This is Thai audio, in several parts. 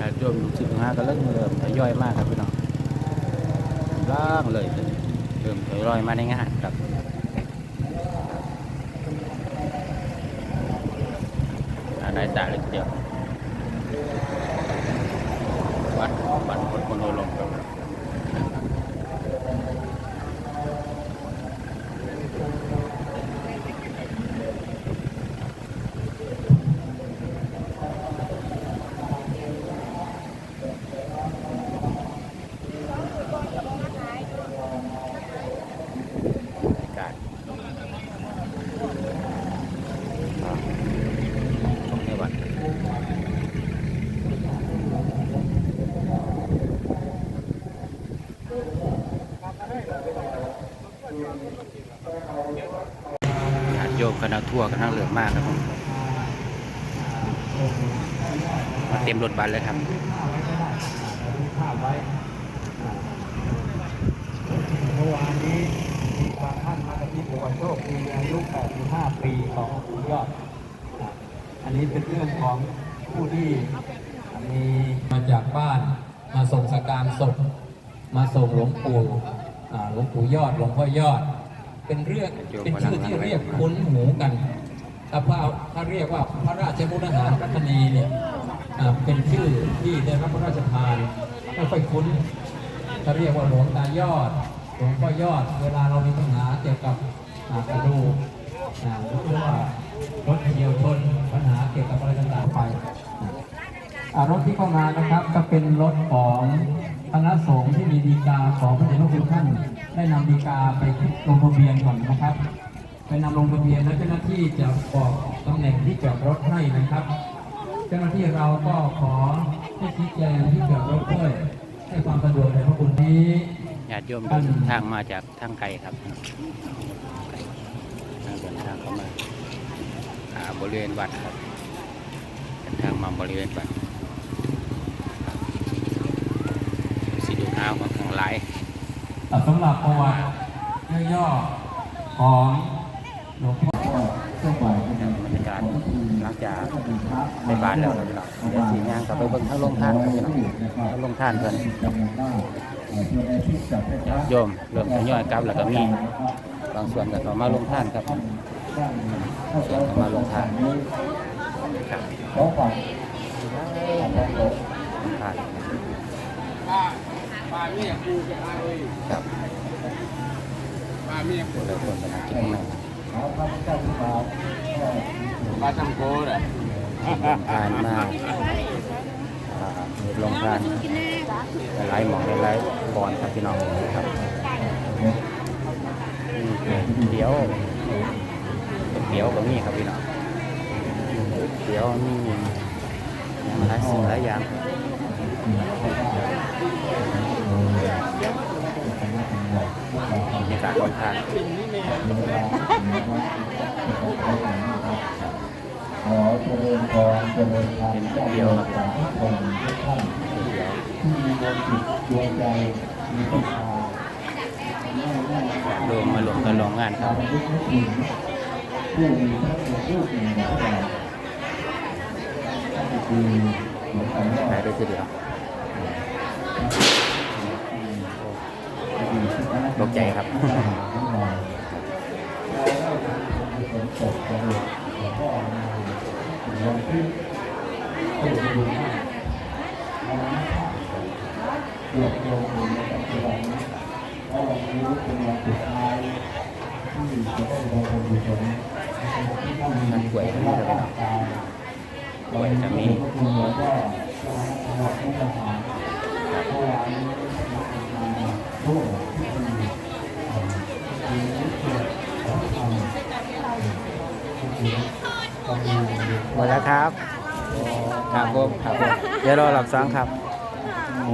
ญาติโยมสิบห้าก็เริ่มเริ่มทยอยมากครับพี่น้องล่างเลยเริ่มทยอยมาในงานครับอ่าได้ตาเลยทีเดียววัดวัดพุทธมโนลมครับ บรรยากาศอ่าตรงนี้วัดญาติโยมคณะ ทั่วกร์คณะเหลือมากครับผมมาเต็มรถบัสเลยครับเมื่อวานนี้มีบางท่านมากระซิบบอกว่าโชคดีอายุ 85 ปีของคุณยอด อันนี้เป็นเรื่องของผู้ที่มีมาจากบ้านมาส่งสการศพมาส่งหลวงปู่หลวงปู่ยอดหลวงพ่อยอด เป็นเรื่องเป็นชื่อที่เรียกคุ้นหูกันถ้าพระถ้าเรียกว่าพระราชบุรหารรัตนีเนี่ยอ่าเป็นชื่อที่ได้รับพระราชทานไม่ค่อยคุ้นเขาเรียกว่าหลวงตายอดหลวงพ่อยอด เวลาเรามีปัญหาเกี่ยวกับอ่ากระดูกอ่าหรือว่ารถเฉียวชนปัญหาเกี่ยวกับอะไรต่างๆไปอ่ารถที่เข้ามานะครับก็เป็นรถของคณะสงฆ์ที่มีดีกาของพระเดชพระคุณท่าน ได้นำดีกาไปลงทะเบียนก่อนนะครับ ไปนำลงทะเบียนแล้วเจ้าหน้าที่จะบอกตำแหน่งที่จอดรถให้นะครับ เจ้าหน้าที่เราก็ขอให้ชี้แจงที่จอดรถด้วยให้ความสะดวกในพระคุณนี้ญาติโยมเดินทางมาจากทางไกลครับทางเดินทางเข้ามาหาบริเวณวัดครับเดินทางมาบริเวณวัดสิดูหาของของหลาย อะ สำหรับประวัติย่อๆของหลวงพ่อเจ้าบ่าวบรรยากาศหลังจากในบ้านแล้วครับพี่น้องเดี๋ยวสีย่างกลับไปเบิ่งทั้งลงท่านครับพี่น้องทั้งลงท่านเพิ่อนโยมเริ่มทยอยกลับแล้วก็มีบางส่วนก็เข้ามาลงท่านครับส่วนเข้ามาลงท่านครับ ครับป้าเมียผู้ใดคนกำลังกินข้างในขอพระเจ้าที่มาป้าทำโกเลยผ่านมาอ่ามีลงทานหลายหมองหลายบอนครับพี่น้องครับเดี๋ยวเดี๋ยวก็มีครับพี่น้องเดี๋ยวมีหลายสิ่งหลายอย่าง บรรยากาศลงทานขอเจริญพรเจริญธรเป็นเดียวครับสาธุชนทุกท่านเสียที่มีดวงจิตดวงใจมีศรัทธารวมมารวมกันลงงานครับระลึกนึกถึงผู้มีพระคุณรูปหนึ่งของเรานั่นก็คือหลวงปู่ยอได้ด้วยทีเดียว ตกใจครับนั่นป่วยที่นี่เลยนะป่วยจะมีห มดแล้วครับครับผมครับผมเดี๋ยวรอหลับสองครับ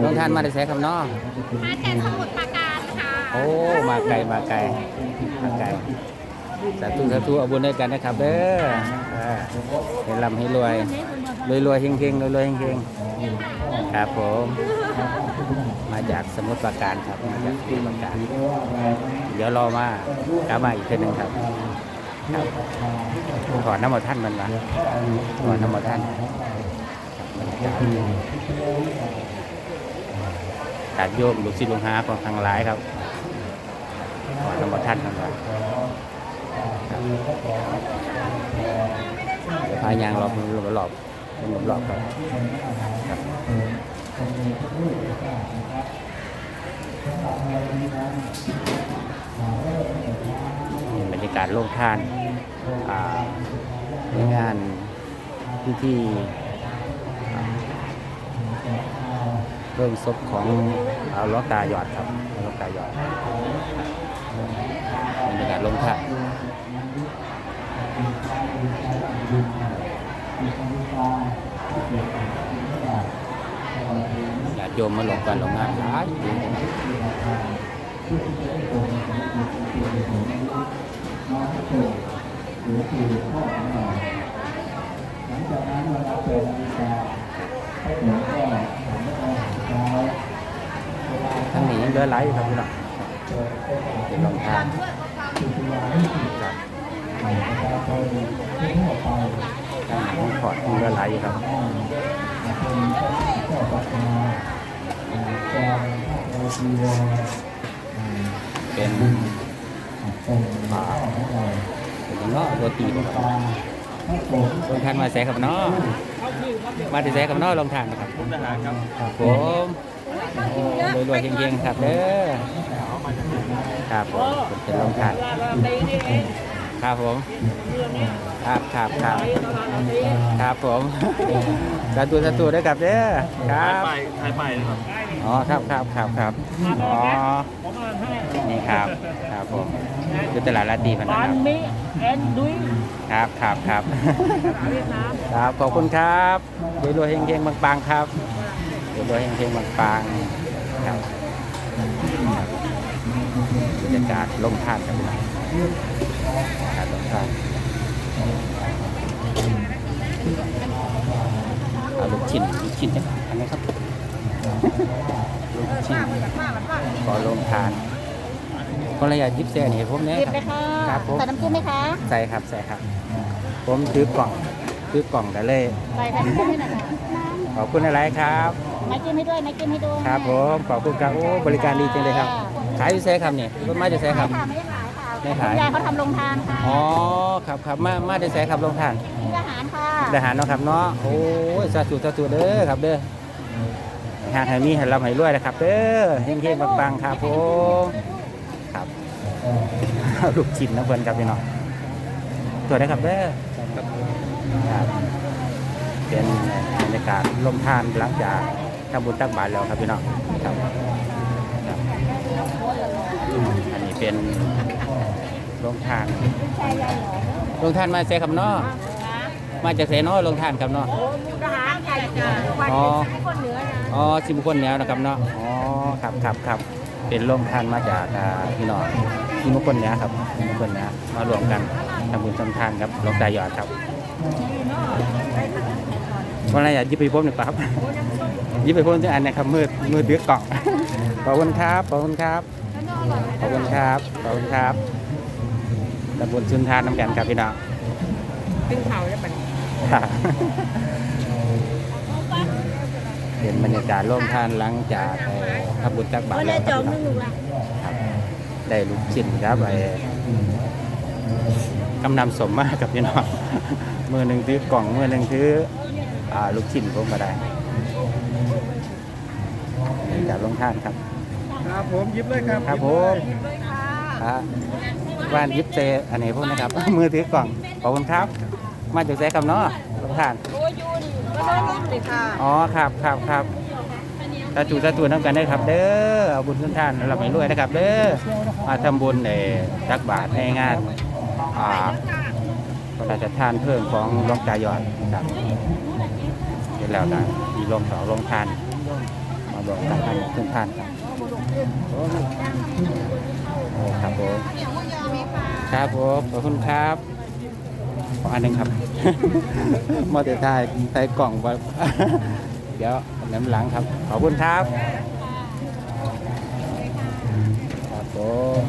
ลงทานมาได้ใช้คำน้อมาจากสมุทรปราการค่ะโอ้มาไกลมาไกลมาไกลสาธุสาธุเอาบุญด้วยกันนะครับเด้ออ่าให้ร่ำให้รวยรวยรวยๆเฮงเฮงรวยรวยๆเฮงเฮงครับผม มาจากสมุทรปราการครับมาจากสมุทรปราการเดี๋ยวรอมากลับมาอีกทีหนึ่งครับ ครับขอน้ำมท่านมันวะขอน้ำมท่านบรรยากาศจากญาติโยมลูกศิษย์ลูกหาของทางหลายครับขอธรรมท่านทั้งหลายครับเดี๋ยวพายางรอบรอบรอบรอบรอบครับครับนี่บรรยา กาศโล่งทานอ่าในงานพิธีอ่เริ่มศพของอล้อตาหยอดครับล้อตาหยอดบรรยากาศลงทานญาติโยมมาลงกันลงงานหลาย น้อยู่อของหลังจากนั้นเวลาเปิดนาฬิกาให้หนูก็หันไปทาเช้าเวลาทั้งนี้ยังเหลือหลอยู่ครับพี่น้องเป็นเป็นลงทานสุริยาที่ติดครับประชาชนทั่วไปทั้งนี้ยังขอดยังเหลือหลอยู่ครับเป็นเจ้าปัตนาแกงพระโอชีวเป็น เป็นป่าของเราเป็นเนาะตีบ่ครับตาพระผมลงทานมาแสกับเนาะมาที่แสกับเนาะลงทานนะครับครับผมโอ้รวยๆเฮงๆครับเด้อครับผมเป็นลงทานครับผม ครับครับครับครับผมสาธุสาธุด้วยครับเด้อครับ ไปไทยไปนะครับอ๋อครับครับครับครับอ๋อนี่ครับครับผมคือตลาดลาตีพนันบาคนรับมิแอนดุยครับครับครับเวียดนามครับขอบคุณครับรวยๆเฮงๆปังๆครับรวยๆเฮงๆปังๆครับบรรยากาศลมทานครับพี่น้องการลมทาน เอาลูกชิ้นลูกชิ้นจังอันนี้ครับลูกชิ้นขอลงทานคนละอยากยิบเสียนี่ให้ผมเนี่ยหยิบคเลรับยค่ะครับผมใส่น้ำจิ้มไหมคะใส่ครับใส่ครับ ผมถือกล่องถือกล่องได้เลยใส่น้ำจิ้มให้หน่อยค่ะขอบคุณอะไรครับไม่จิ้มให้ด้วยไม่จิ้มให้ด้วยครับผมขอบคุณครับโอ้บริการดีจังเลยครับขายอยู่แซ่ครับนี่รถมาจะแซ่ครับค่ะ ไม่ได้ขายค่ะไม่ขาย คุณยายเขาทำโรงทานค่ะอ๋อครับครับมามาจะแซ่ครับลงทานมีอาหารค่ะทหารเนาะครับเนาะโอ้ยสาธุสาธุเด้อครับเด้อหากให้มีให้เราให้รวยนะครับเด้อเฮงๆปังๆครับผมครับเอาลูกชิ้นนะเพื่อนครับพี่น้องตัวได้ครับเด้อครับเป็นบรรยากาศลมทานหลังจากทำบุญตักบาตรแล้วครับพี่น้องครับครับ อันนี้เป็น ลงทานลงทานมาเซครับเนาะมาจากเซเนาะลงทานครับเนาะทหารไก่จ้าวันอ๋อนี้คนเหนือนะอ๋อสิบคนแนวนะครับเนาะอ๋อครับครับครับเป็นโรงทานมาจากอ่าพี่น้องที่มุกคนเนี้ยครับที่มุกคนเนี้ยมารวมกันทำบุญทำทานครับหลวงตาหยอดครับวันอะไรอยากยิบไปพบหนึ่งครับยิบไปพบทุกอันนะครับมือมือเดือกเกาะขอบคุณครับขอบคุณครับขอบคุณครับขอบคุณครับ ทำบุญชุนทานน้ำกันครับพี่น้องตึงเข่าแล้วมันครับเป็นบรรยากาศร่วมทานหลังจากเอ่อทำบุญตักบาตรแล้วครับพี่น้องครับได้ลูกชิ้นครับไอ้กำนำสมมากกับพี่น้องมือหนึ่งถือกล่องมือหนึ่งถืออ่าลูกชิ้นผมก็ได้บรรยากาศร่วมทานครับ ครับผมยิบเลยครับ ครับผมครั บว่านยิบเซอันนี้พวกนะครับ มือถือกล่องขอบคุณครับ มาจากเซคำเนาะร่วมทานก็ได้รุ่นเลยค่ะอ๋อครับครับครับตาจูตาจูน้ำกันได้อครับ เด้อเอาบุญทุนท่านเราไม่รวยนะครับ เด้อมาทำบุญในตักบาตรในงานอ่าพระราชทานเพิ่มของหลวงตายอดครับเสร็จแล้วก็มีลงเสาลงทานมาบอกการทานทุนท่านครับ โอ้ครับผมครับผมขอบคุณครับ ขออันหนึ่งครับ มอเตอร์ไซค์ใส่กล่องไว้เดี๋ยวน้ำหลังครับ ขอบคุณครับ ครับผม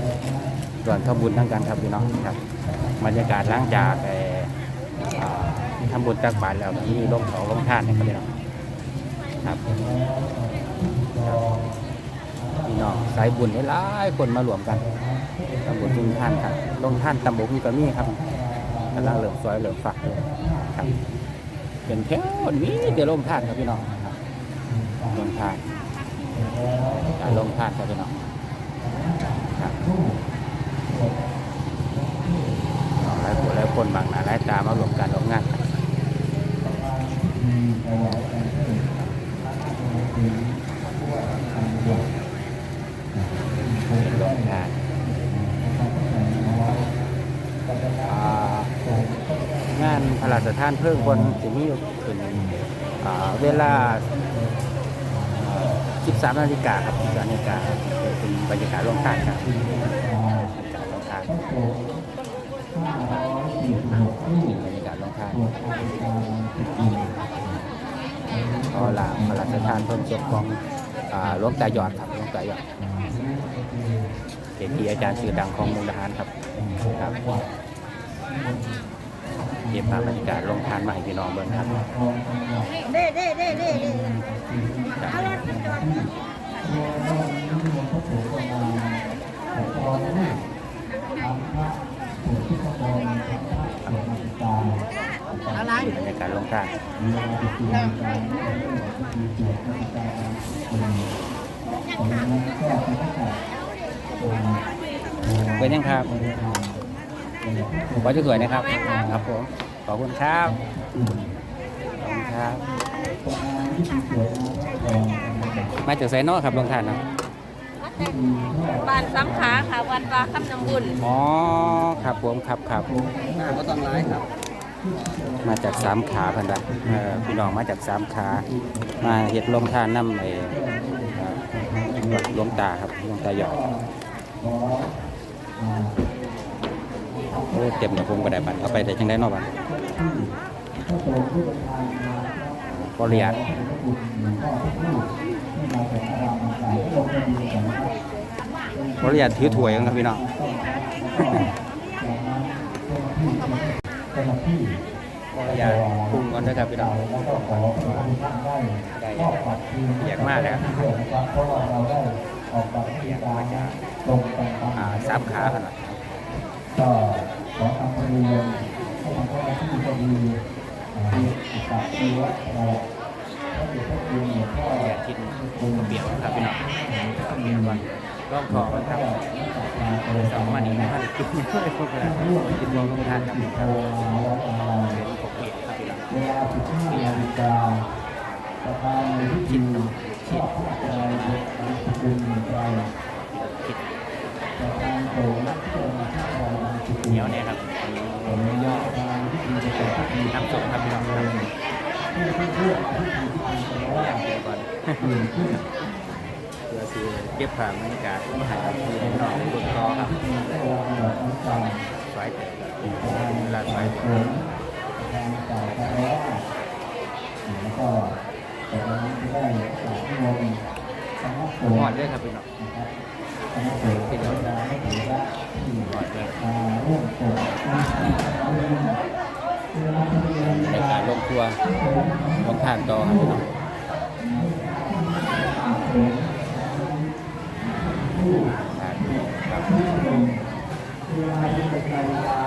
ส่วนทำบุญทั้งกันครับพี่น้องครับบรรยากาศหลังจากเอ่ออ่าทำบุญตักบาตรแล้วมีลงเขาลงท่านนะครับพี่น้องครับ พี่น้องสายบุญหลายคนมารวมกันตำบลทุนท่านครับลงท่านตำบลมีก็มีครับกำลังเหลือซอยเหลือฝักอยู่ครับเป็นแถวนี้เดี๋ยวลงท่านครับพี่น้องลงท่านการลงท่านครับพี่น้องครับหลายคนหลายคนบางหน้าหลายตามารวมกันออกงานครับ เป็นโรงงานอ่างานพระรานเพิ่งบนสิมีขึ้นเวลา 13 นาฬิกาครับ13นาฬิกาเป็นบรรยากาศโรงทาครับบรรยากาศโรงทานบรากาศโรงทาพอละพระราชทานเพิ่มศพของอ่าหลวงตายอดครับหลวงตายอดเกจิอาจารย์ชื่อดังของมุกดาหารครับครับ เก็บภาพบรรยากาศลงทานมาให้พี่น้องเบิ่งครับเด้เด้เด้เด้เด้ครับเอารถไปจอดอะไรบรรยากาศลงทานเป็นยังครับ ผมขอจะสวยนะครับครับผมขอบคุณครับขอบคุณครับ มาจากไซนอกครับลงทานเนาะบ้านสำขาค่ะวัดวาคำน้ำบุญอ๋อครับผมครับครับก็ต้องร้ายครับมาจากสามขาพันละเอ่อพี่น้องมาจากสามขา มาเห็ดลงทานน้ำไอ้เอ่อวัดหลวงตาครับหลวงตาหยอด โอ้เต็มเดี๋ยวผมก็ได้บัตรเอาไปแต่จังได้เนอกบัตรบริยาตบริยาตถือถ้วยกันครับพี่น้องบริยาตปรุงก่อนนะครับพี่น้องได้อยากมากเลยครับอยากมาจากอ่าสามขาขนาด ก็ขอทำเรียนให้ทำหน้าที่ก็ดีมีอิสระชีวะเราถ้าเกิดพวกคุณเนี่ยก็อยากกินเบียร์ครับพี่น้องเบียร์ก่อนรอบของครับสองวันนี้นะครับกินไม่ได้พวกเรากินรวมลงทานครับเป็นโทรมาแล้วอะไรปกเบียครับพี่น้องเวลาสิบห้านาฬิกาประธานในพิธีชอบผู้ใจเด็กอันสกุลใจคิดประธานโตนักเที่ยวมาที่เรา เหนียวเนี่ยครับอันนี้ผมไม่ยอมการพิธีจะเป็นพิธีน้ำส้มครับพี่น้องครับที่ที่เพื่อพิธีพิธีแปลว่าอยากเบียร์ก่อนตื่นขึ้นเพื่อซื้อเก็บผ่านบรรยากาศมาหาครับพี่น้องบนคอครับได้วางดอกน้ำตาลสายเตะครับทางเวลาสาสายยเตะฝนทางสายพระว่าแล้วก็จากนั้นก็ได้สายมนต์สำนักสงหอดฆ์ด้วยครับพี่น้อง ราจะให้ถือว่าที่หอดด้วยมาร่วมสงฆ์เวลาที่เรียนการลงครัวลงทานต่อครับพี่น้องทานครับเวเป็นนาฬิกา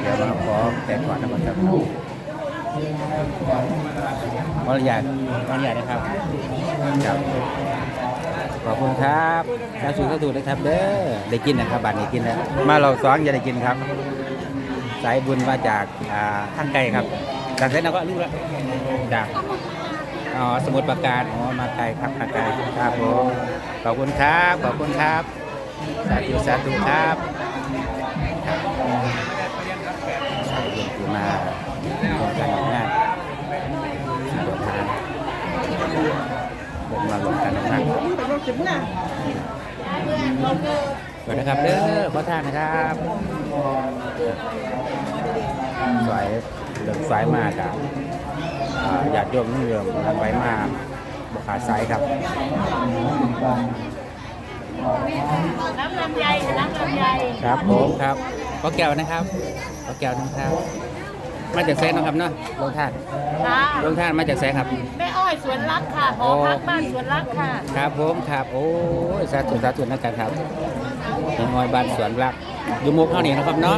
เดี๋ยวเราขอแต่ก่อนนะครับขออนุญาตขออนุญาตนะครับครับ ขอบคุณครับสาธุสาธุนะครับเด้อได้กินนะครับบัตรได้กินแล้วมาเราสองอย่าได้กินครับ สายบุญมาจากอ่าทางไกลครับจากเส้นเราก็รู้แล้วจากอ๋อสมุทรปราการอ๋อมาไกลครับมาไกลครับผมขอบคุณครับขอบคุณครับสาธุสาธุครับสายบุญคือมาร่วมกันทำงานที่โรงทาน ผมมาร่วมกันทำงานสวัสดีครับเด้อขอทานนะครับสายเรื่องสายมากอะอ่าญาติโยมนี่เรื่องทางไปมาบกขาดสายครับน้ำลำไยน้ำลำไยครับผมครับขอแก้วนะครับขอแก้วนะครับ มาจากแซนเนาะครับเนาะลงท่านค่ะลงท่านมาจากแซนครับ แม่อ้อยสวนรักค่ะหอพักบ้านสวนรักค่ะ ครับผมครับโอ้ยสาธุสาธุนะกันครับน้องอ้อยบ้านสวนรักอยู่มุกเท่านี้นะครับเนาะ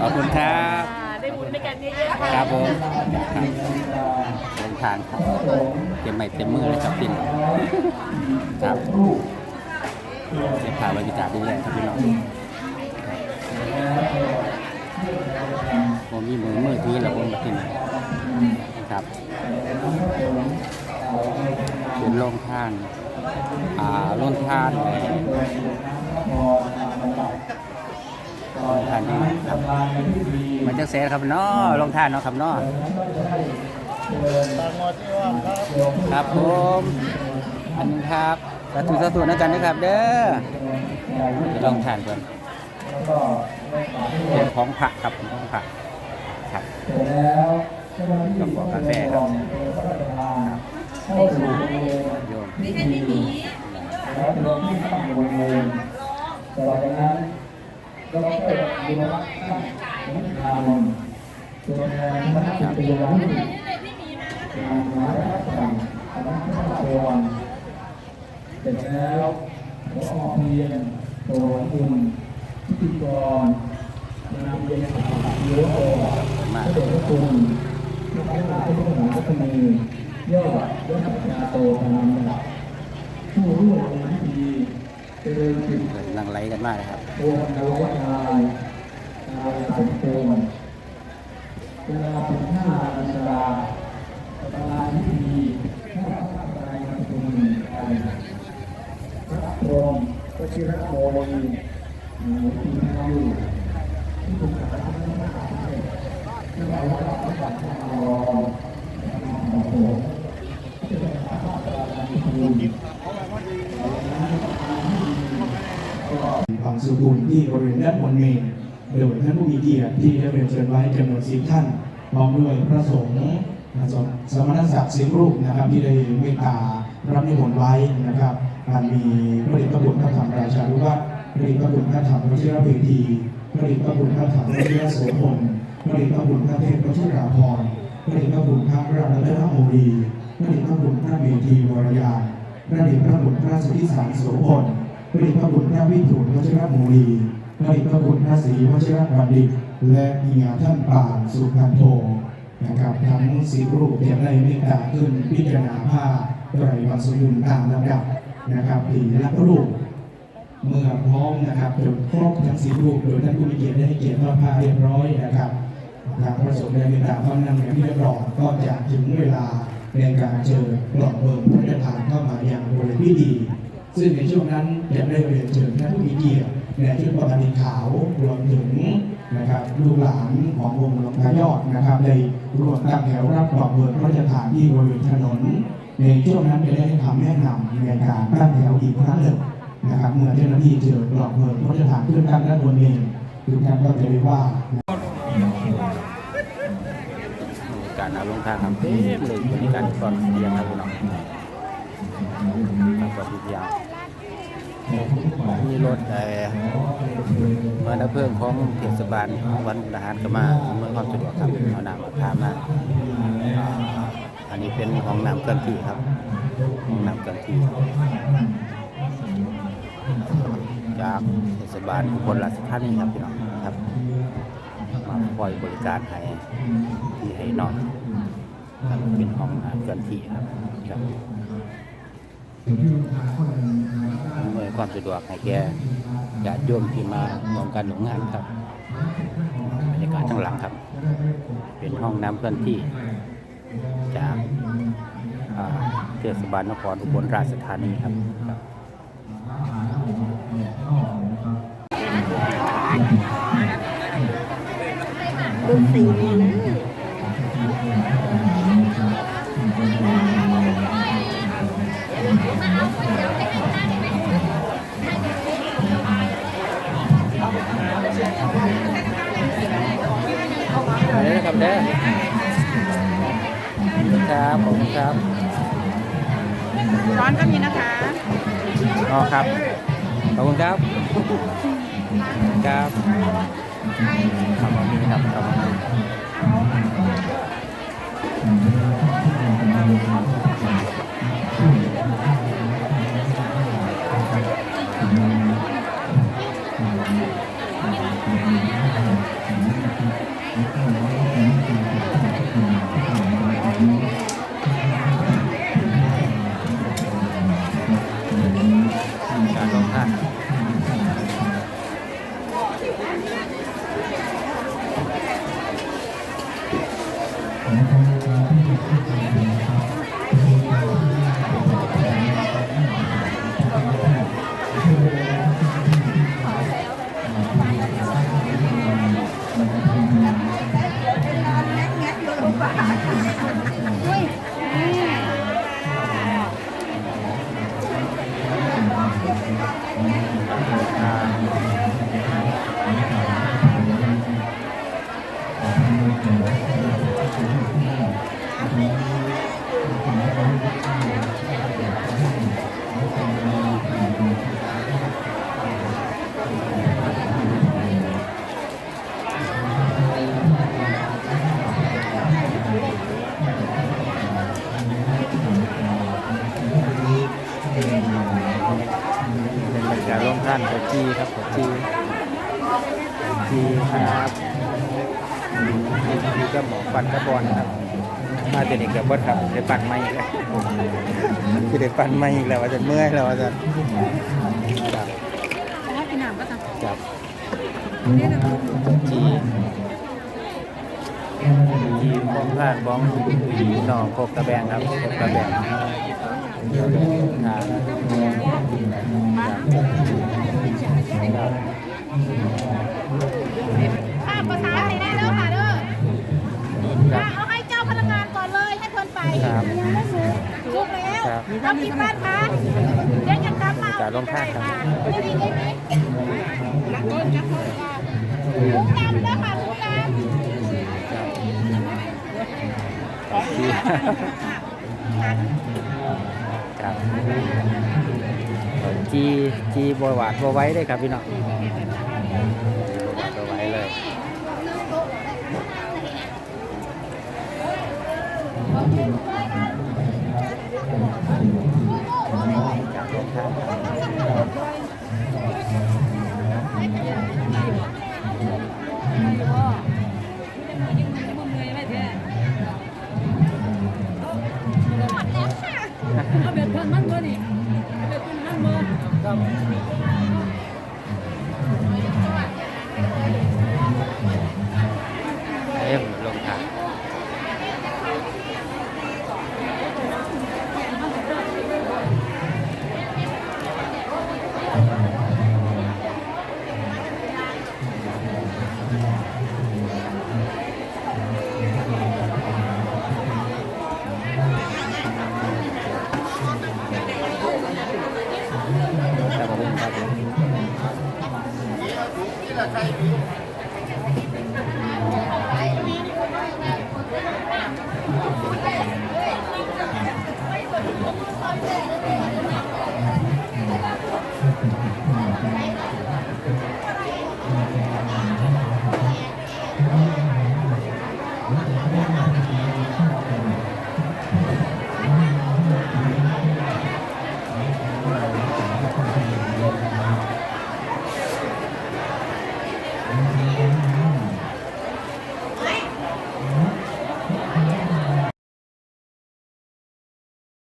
ขอบคุณครับได้บุญด้วยกันเยอะๆค่ะ ครับผมครับลงทานครับเต็มไม้เต็มมือเลยครับพี่น้องครับเดี๋ยวพาบรรยากาศดูแลครับพี่น้อง ผมมีมือมือถือแล้วผมมาที่นี่ครับเป็นโรงทาน อ่าโรงทานเลยโรงทานนี่ครับมันจะเสียครับเนาะโรงทานเนาะครับเนาะครับผมอันนี้ครับสาธุสาธุนะกันนะครับเด้อไปลองทานก่อน เป็นของผักครับเป็นของผักครับกระบอกกาแฟครับโยมแล้วรวมที่ตั้งบนเมนต่อจากนั้นก็ได้ดูแลนักทำตัวแทนคณะเป็นตัวอย่างการหาและสั่งคณะครองเสร็จแล้วขออเพียนตัวคุณพิธีกร นำเรียนข่าวเยอะออกพระเดชพระคุณพระพุทธพระพุทธมหาพัฒนียอดยศพัฒนาโตตามลำดับผู้ร่วมในพิธีเจริญจิตกำลังไล่กันมากเลยครับโอมนวทายนายสมควรเวลาเป็นห้านาฬิกาประธานพิธีข้าพเจ้านายนทุนไทยพระพรหมวชิระโมลีหนูปีนายุที่ถูกกล่าวว่าเป็นพระอาทิตย์ ความสุขุมที่บริเวณด้านบนเมนโดยท่านผู้มีเกียรติที่ได้เรียนเชิญไว้จำนวนสิบท่านพร้อมด้วยพระสงฆ์สมณศักดิ์สิบรูปนะครับ ที่ได้เมตตารับนิมนต์ไว้นะครับการมีพระเดชพระคุณพระธรรมราชานุวัตรพระเดชพระคุณพระธรรมวชิรเวที พระเดชพระคุณพระธรรมวชิรโสพลพระเดชพระคุณพระเทพวชิราภรณ์พระเดชพระคุณพระราชเลโมรีพระเดชพระคุณพระเมธีวรยานพระเดชพระคุณพระสุทธิสารโสพลพระเดชพระคุณพระวิทูลวชิรมูลีพระเดชพระคุณพระศรีวชิรบัณฑิต และมียาท่านปานสุขันโทนะครับทั้งสิบรูปเดียได้เมตตาขึ้นพิจารณาผ้าไตรวันสยุนตามลำดับนะครับผีรับรูป เมื่อพร้อมนะครับจนครบทั้งสิบรูปโดยท่านผู้มีเกียรติได้ให้เกียรติมอบผ้าเรียบร้อยนะครับทางพระสงฆ์ได้มตตาพร้อมนำอย่างที่เรียบร้อยก็จะถึงเวลาในการเชิญกล่องเบิกพระราชทานเข้ามาอย่างบริเวณพิธีซึ่งในช่วงนั้นจะได้เรียนเชิญท่านผู้มีเกียรติในชุดปกติขาวรวมถึงนะครับลูกหลานของวงหลวงพระยอดนะครับได้รวมตั้งแถวรับกล่องเบิกพระราชทานที่บริเวณถนน ในช่วงนั้นจะได้ให้คำแนะนำในการตั้งแถวอีกครั้งหนึ่ง นะครับเมื่อเจ้าหน้าที่เจอกล่องเบิกพระราชทานขึ้นตั้งด้านบนเองทุกท่านก็จะได้ว่าการเอาลงทางทำเต็มเลยบริการก่อนเตียงครับพี่น้องครับก่อนที่เตียงมีรถเอ่อมาดับเพลิงของเทศบาลวันมุกดาหารก็มาเมื่อความสะดวกครับเอาน้ำมาทามาอันนี้เป็นห้องน้ำกันที่ครับห้องน้ำกันที่ จากเทศบาลอุบลราชธานีครับพี่น้องครับ มาคอยบริการให้ที่ให้นอนครับเป็นห้องอาหารเคลื่อนที่ครับครับอำนวยความสะดวกให้แก่ญาติโยมที่มาร่วมกันหลงงานครับบรรยากาศข้างหลังครับ เป็นห้องน้ำเคลื่อนที่ จากเทศบาลนครอุบลราชธานีครับ ดูสีนะเด้อครับเด้อครับขอบคุณครับ ร้อนก็มีนะคะ อ๋อครับ ขอบคุณครับ ครับขอบคุณครับขอบคุณ ได้ปั่นไม่อีกแล้วคือได้ปั่นไม่อีกแล้วว่าจะเมื่อยแล้วว่าจะครับครับจีจีบ้องผ่านบ้องหนองโคกกระแบงครับโคกกระแบงครับ ครับลูกแล้วครับทำกินบ้านคะเดี๋ยวจะกลับมาจ่ายลงท่าครับไม่ดีไม่ดีนักต้นนักต้นค่ะลุงดำแล้วค่ะลุงดำครับจีจีบวหวาดบวไว้ได้ครับพี่น้อง ค